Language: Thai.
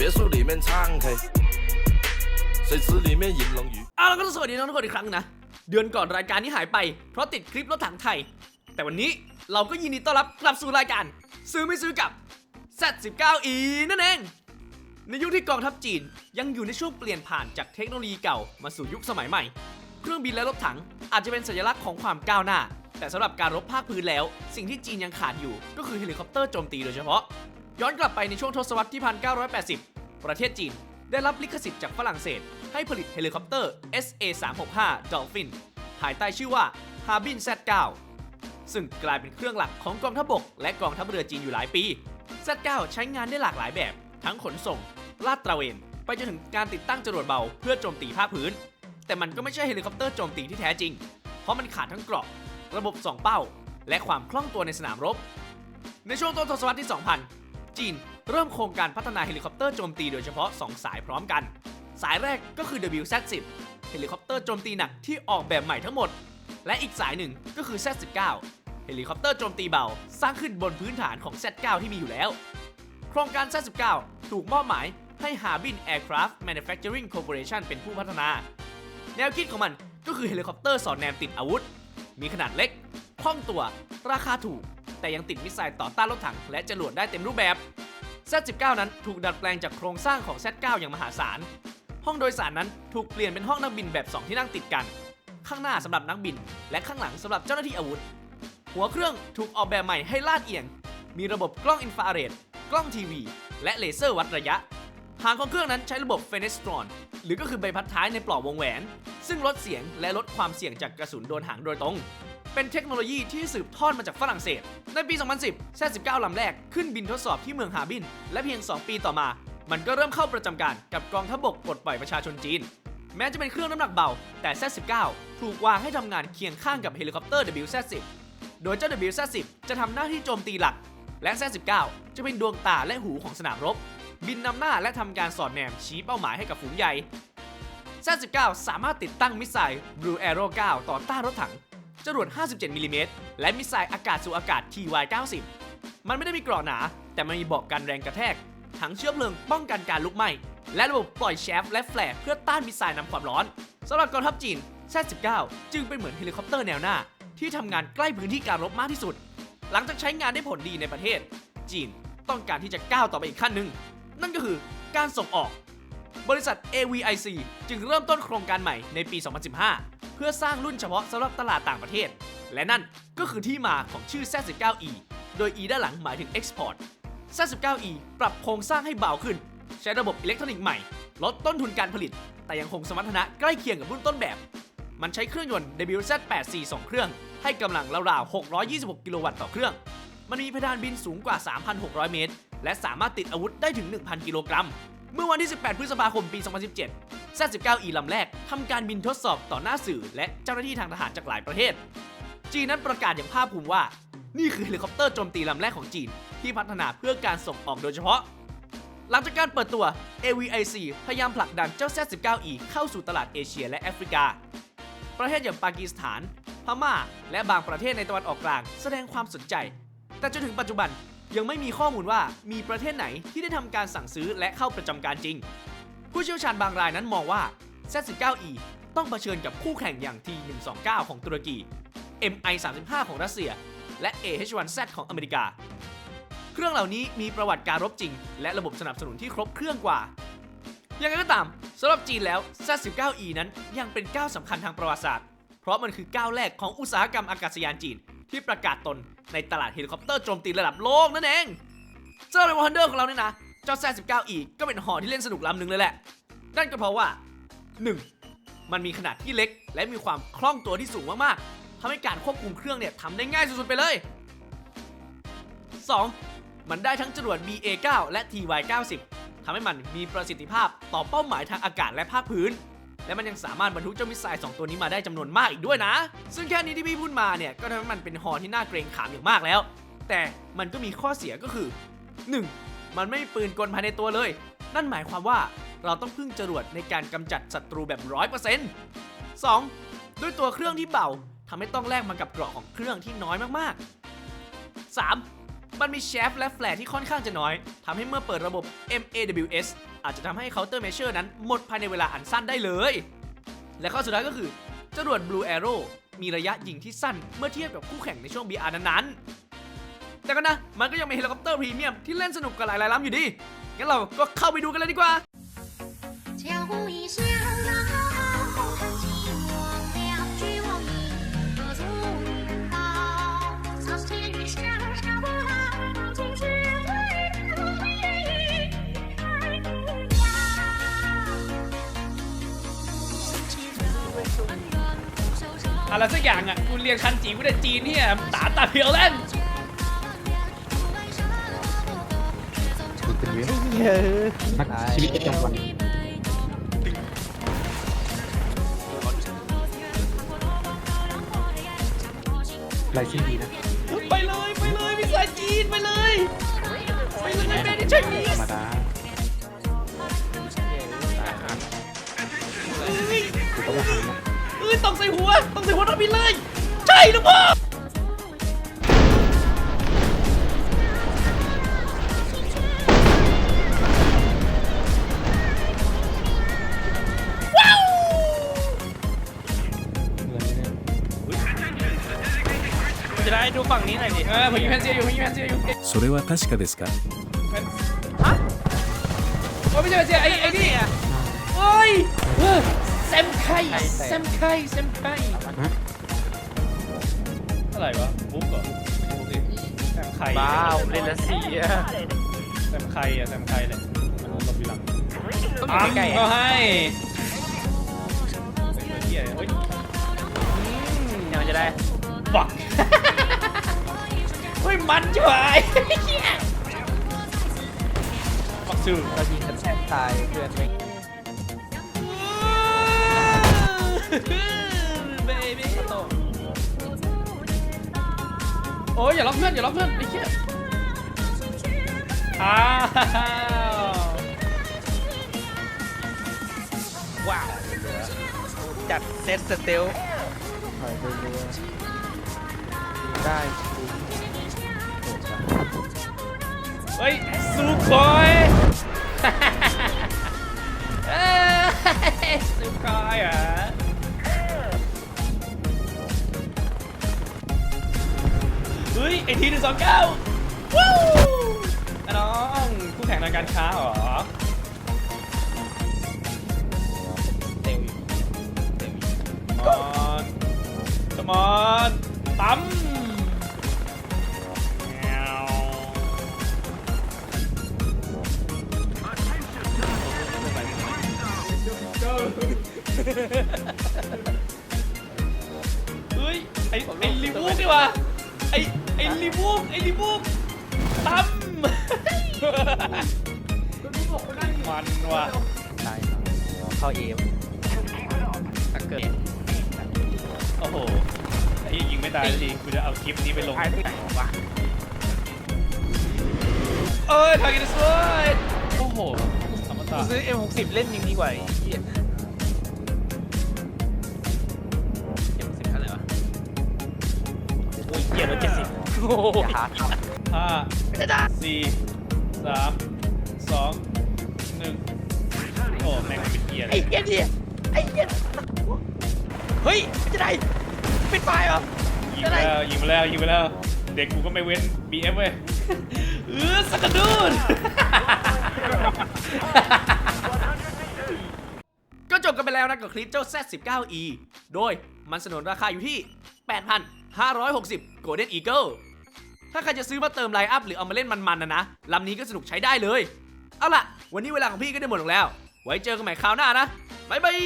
别墅里面唱 K，水池里面饮龙鱼。 เอาแล้วก็สวัสดีน้องทุกคนอีกครั้งนะ เดือนก่อนรายการนี้หายไป เพราะติดคลิปรถถังไทย แต่วันนี้เราก็ยินดีต้อนรับกลับสู่รายการ ซื้อไม่ซื้อกับ Z19E นั่นเอง ในยุคที่กองทัพจีนยังอยู่ในช่วงเปลี่ยนผ่านจากเทคโนโลยีเก่ามาสู่ยุคสมัยใหม่ เครื่องบินและรถถังอาจจะเป็นสัญลักษณ์ของความก้าวหน้า แต่สำหรับการรบภาคพื้นแล้ว สิ่งที่จีนยังขาดอยู่ ก็คือเฮลิคอปเตอร์โจมตีโดยเฉพาะ ย้อนกลับไปในช่วงทศวรรษที่ 1980 ประเทศจีน ได้รับลิขสิทธิ์จากฝรั่งเศส ให้ผลิตเฮลิคอปเตอร์ SA-365 Dolphin ภายใต้ชื่อว่า Harbin Z9 ซึ่งกลายเป็นเครื่องหลักของกองทัพบก และกองทัพเรือจีนอยู่หลายปี Z9 ใช้งานได้หลากหลายแบบ ทั้งขนส่ง ลาดตระเวน ไปจนถึงการติดตั้งจรวดเบาเพื่อโจมตีภาคพื้น แต่มันก็ไม่ใช่เฮลิคอปเตอร์โจมตีที่แท้จริง เพราะมันขาดทั้งเกราะ ระบบสองเป้า และความคล่องตัวในสนามรบ ในช่วงต้นทศวรรษที่ 2000 จีน เริ่มโครงการพัฒนาเฮลิคอปเตอร์โจมตีโดยเฉพาะ 2 สายพร้อมกัน สายแรกก็คือ WZ10 เฮลิคอปเตอร์โจมตีหนักที่ออกแบบใหม่ทั้งหมด และอีกสายหนึ่งก็คือ Z19 เฮลิคอปเตอร์โจมตีเบา สร้างขึ้นบนพื้นฐานของ Z9 ที่มีอยู่แล้ว โครงการ Z19 ถูกมอบหมายให้ Harbin Aircraft Manufacturing Corporation เป็นผู้พัฒนา แนวคิดของมันก็คือเฮลิคอปเตอร์สอดแนมติดอาวุธ มีขนาดเล็กคล่องตัว ราคาถูก แต่ยังติดมิสไซล์ต่อต้านรถถังและจรวดได้เต็มรูปแบบ Z19 นั้นถูกดัดแปลงจากโครงสร้างของ Z9 อย่างมหาศาล ห้องโดยสารนั้นถูกเปลี่ยนเป็นห้องนักบินแบบ 2 ที่นั่งติดกัน ข้างหน้าสำหรับนักบิน และข้างหลังสำหรับเจ้าหน้าที่อาวุธ หัวเครื่องถูกออกแบบใหม่ให้ลาดเอียง มีระบบกล้องอินฟราเรด กล้องทีวี และเลเซอร์วัดระยะ หางของเครื่องนั้นใช้ระบบ Fenestron หรือก็คือใบพัดท้ายในปลอกวงแหวน ซึ่งลดเสียงและลดความเสี่ยงจากกระสุนโดนหางโดยตรง เป็นเทคโนโลยีที่สืบทอดมาจากฝรั่งเศส ในปี 2010 Z19 ลำแรกขึ้นบินทดสอบที่เมืองฮาร์บิน และเพียง 2 ปีต่อมา มันก็เริ่มเข้าประจำการกับกองทัพบกปลดปล่อยประชาชนจีน แม้จะเป็นเครื่องน้ำหนักเบา แต่ Z19 ถูกวางให้ทำงานเคียงข้างกับเฮลิคอปเตอร์ WZ10 โดยเจ้า WZ10 จะทำหน้าที่โจมตีหลัก และ Z19 จะเป็นดวงตาและหูของสนามรบ บินนำหน้าและทำการสอดแนมชี้เป้าหมายให้กับฝูงใหญ่ Z19 สามารถติดตั้งมิสไซล์ Blue Arrow 9 ต่อต้านรถถัง จรวด 57มิลลิเมตรและมิสไซล์อากาศสู่อากาศ TY90 มันไม่ได้มีเกราะหนา แต่มันมีเบาะกันแรงกระแทก ถังเชื้อเพลิงป้องกันการลุกไหม้ และระบบปล่อยแชฟและแฟลเพื่อต้านมิสไซล์นำความร้อนสำหรับกองทัพจีน Z19 จึงเป็นเหมือนเฮลิคอปเตอร์แนวหน้า ที่ทำงานใกล้พื้นที่การรบมากที่สุด หลังจากใช้งานได้ผลดีในประเทศ จีนต้องการที่จะก้าวต่อไปอีกขั้นหนึ่งนั่นก็คือการส่งออก บริษัท AVIC จึงเริ่มต้นโครงการใหม่ในปี 2015 เพื่อสร้างรุ่นเฉพาะสำหรับตลาดต่างประเทศ และนั่นก็คือที่มาของชื่อ Z19E โดย E ด้านหลังหมายถึง Export Z19E ปรับโครงสร้างให้เบาขึ้น ใช้ระบบอิเล็กทรอนิกส์ใหม่ ลดต้นทุนการผลิต แต่ยังคงสมรรถนะใกล้เคียงกับรุ่นต้นแบบ มันใช้เครื่องยนต์ WZ842 เครื่อง ให้กำลังราวๆ 626 กิโลวัตต์ต่อเครื่อง มันมีเพดานบินสูงกว่า 3,600 เมตร และสามารถติดอาวุธได้ถึง 1,000 กิโลกรัม เมื่อวันที่ 18 พฤษภาคมปี 2017 Z19E ลำแรกทำการบินทดสอบต่อหน้าสื่อ และเจ้าหน้าที่ทางทหารจากหลายประเทศ จีนนั้นประกาศอย่างภาคภูมิว่า นี่คือเฮลิคอปเตอร์โจมตีลำแรกของจีน ที่พัฒนาเพื่อการส่งออกโดยเฉพาะ หลังจากการเปิดตัว AVIC พยายามผลักดันเจ้า Z19E เข้าสู่ตลาดเอเชียและแอฟริกา ประเทศอย่างปากีสถาน พม่า และบางประเทศในตะวันออกกลาง แสดงความสนใจ แต่จนถึงปัจจุบัน ยังไม่มีข้อมูลว่ามีประเทศไหนที่ได้ทำการสั่งซื้อและเข้าประจำการจริง ผู้เชี่ยวชาญบางรายนั้นมองว่า Z19E ต้องเผชิญกับคู่แข่งอย่าง T129 ของตุรกี MI35 ของรัสเซีย และ AH1Z ของอเมริกา เครื่องเหล่านี้มีประวัติการรบจริง และระบบสนับสนุนที่ครบเครื่องกว่า ยังไงก็ตามสำหรับจีนแล้ว Z19E นั้นยังเป็นก้าวสำคัญทางประวัติศาสตร์ เพราะมันคือก้าวแรกของอุตสาหกรรมอากาศยานจีน ที่ประกาศตนในตลาดเฮลิคอปเตอร์โจมตีระดับโลกนั่นเอง เจ้าในวันเดอร์ของเราเนี่ยนะ เจ้า Z19E ก็เป็นหอที่เล่นสนุกลำหนึ่งเลยแหละ นั่นก็เพราะว่า 1. มันมีขนาดที่เล็ก และมีความคล่องตัวที่สูงมากๆทำให้การควบคุมเครื่องเนี่ยทำได้ง่ายสุดๆไปเลย 2. มันได้ทั้งจรวด BA9 และ TY90 ทำให้มันมีประสิทธิภาพต่อเป้าหมายทางอากาศและภาคพื้น และมันยังสามารถบรรทุกเจ้ามิสไซล์2ตัวนี้มาได้จำนวนมากอีกด้วยนะ ซึ่งแค่นี้ที่พี่พูดมาเนี่ยก็ทำให้มันเป็นฮอที่น่าเกรงขามอย่างมากแล้ว แต่มันก็มีข้อเสียก็คือ 1. มันไม่มีปืนกลภายในตัวเลย นั่นหมายความว่าเราต้องพึ่งจรวดในการกำจัดศัตรูแบบ 100% 2. ด้วยตัวเครื่องที่เบาทำให้ต้องแลกมากับเกราะของเครื่องที่น้อยมากๆ 3. มันมีแชฟและแฟลร์ที่ค่อนข้างจะน้อยทำให้เมื่อเปิดระบบ MAWS อาจจะทำให้ Counter Measure นั้นหมดภายในเวลาอันสั้นได้เลย และข้อสุดท้ายก็คือจรวด Blue Arrow มีระยะยิงที่สั้นเมื่อเทียบกับคู่แข่งในช่วง BR นั้นๆ แต่ก็นะ มันก็ยังมีเฮลิคอปเตอร์พรีเมียมที่เล่นสนุกกับหลายๆลำอยู่ดี งั้นเราก็เข้าไปดูกันเลยดีกว่า อะไรสักอย่างอะกูเรียนคันจีกูได้จีนเนี่ยตาตาเพียวเล่นเป็นเว้ยนักชีวิตประจำวันลายเส้นดีนะไปเลยไปเลยพี่สายจีนไปเลยไปเลยเบนใช่มีธรรมดาเอ้ยคือต้องมาทำนะเอ้ย ต้องใส่หัวต้องใส่หัวต้องบินเลย ใช่หรือเปล่าว้าว เงินเนี่ย จะได้ดูฝั่งนี้หน่อยดิเออผมยิงแพนเซียอยู่ผมยิงแพนเซียอยู่ それは確かですか ฮะโอ้ไม่ใช่แพนเซียไอ้ไอ้นี่อ่ะเฮ้ย เออแซมไข่แซมไข่แซมไข่ฮะอะไรวะบุ๊กเหรอบุ๊กดิแซมไข่บ้าผมเล่นละสี่อะแซมไข่อะแซมไข่เลยมันลบอยู่หลังต้องอยู่ใกล้ๆก็อะให้เฮ้ยเฮ้ยยังจะได้บักเฮ้ยมันช่วยบักซูเรายิงกันแทบตายเพื่อนไม่ เบบี้โอ้ยอย่าล็อกเพื่อนอย่าล็อกเพื่อนไอ้เหี้ยอ้าวว้าวจัดเซตสเตลถอยไปเรือได้จริงโดดจ้ะเฮ้ยซูคอยเอ้ยซูคอยเหรอะ เฮ้ยไอทีหนึ่งสองเก้าวู้อะน้องคู่แข่งทางการค้าเหรอเตลอยู่เตลอยู่ Come on Come on ปั๊มเฮ้ยไอ้ไอ้ลิบูกดีว่าไอ้ ไอ้ลิบูกไอ้ลิบูกตั้มมันว่ะตายเข้าเอมถ้าเกิดโอ้โหไอ้เหี้ยยิงไม่ตายสักทีกูจะเอาคลิปนี้ไปลงท้ายที่ไหนวะเอ้ยทาร์เก็ตสวยโอ้โหสมตะซื้อ M60 เล่นยังดีกว่าไอ้เหี้ย M60 เท่าไหร่วะโอ้ยเหี้ยรถเจ็ดสิบโอ้ยหาทห้าำไม่ได้สี่สามสองหนึ่งโอ้แม่งเป็นเกียร์เลไอ้ยเหี้ยดิไอ้เหี้ยเฮ้ยไม่ได้ปิดไฟเหรอยิงไปแล้วยิงไปแล้วยิงไปแล้ว เด็กกูก็ไม่เว้น BF เว้ยเออสักกระดูน ก็จบกันไปแล้วนะกับคลิปเจ้า Z19e โดยมันสนนราคาอยู่ที่ 8,560 Golden Eagle ถ้าใครจะซื้อมาเติมไลน์อัพหรือเอามาเล่นมันๆนะนะลำนี้ก็สนุกใช้ได้เลย เอาล่ะ วันนี้เวลาของพี่ก็ได้หมดลงแล้ว ไว้เจอกันใหม่คราวหน้านะบ๊ายบาย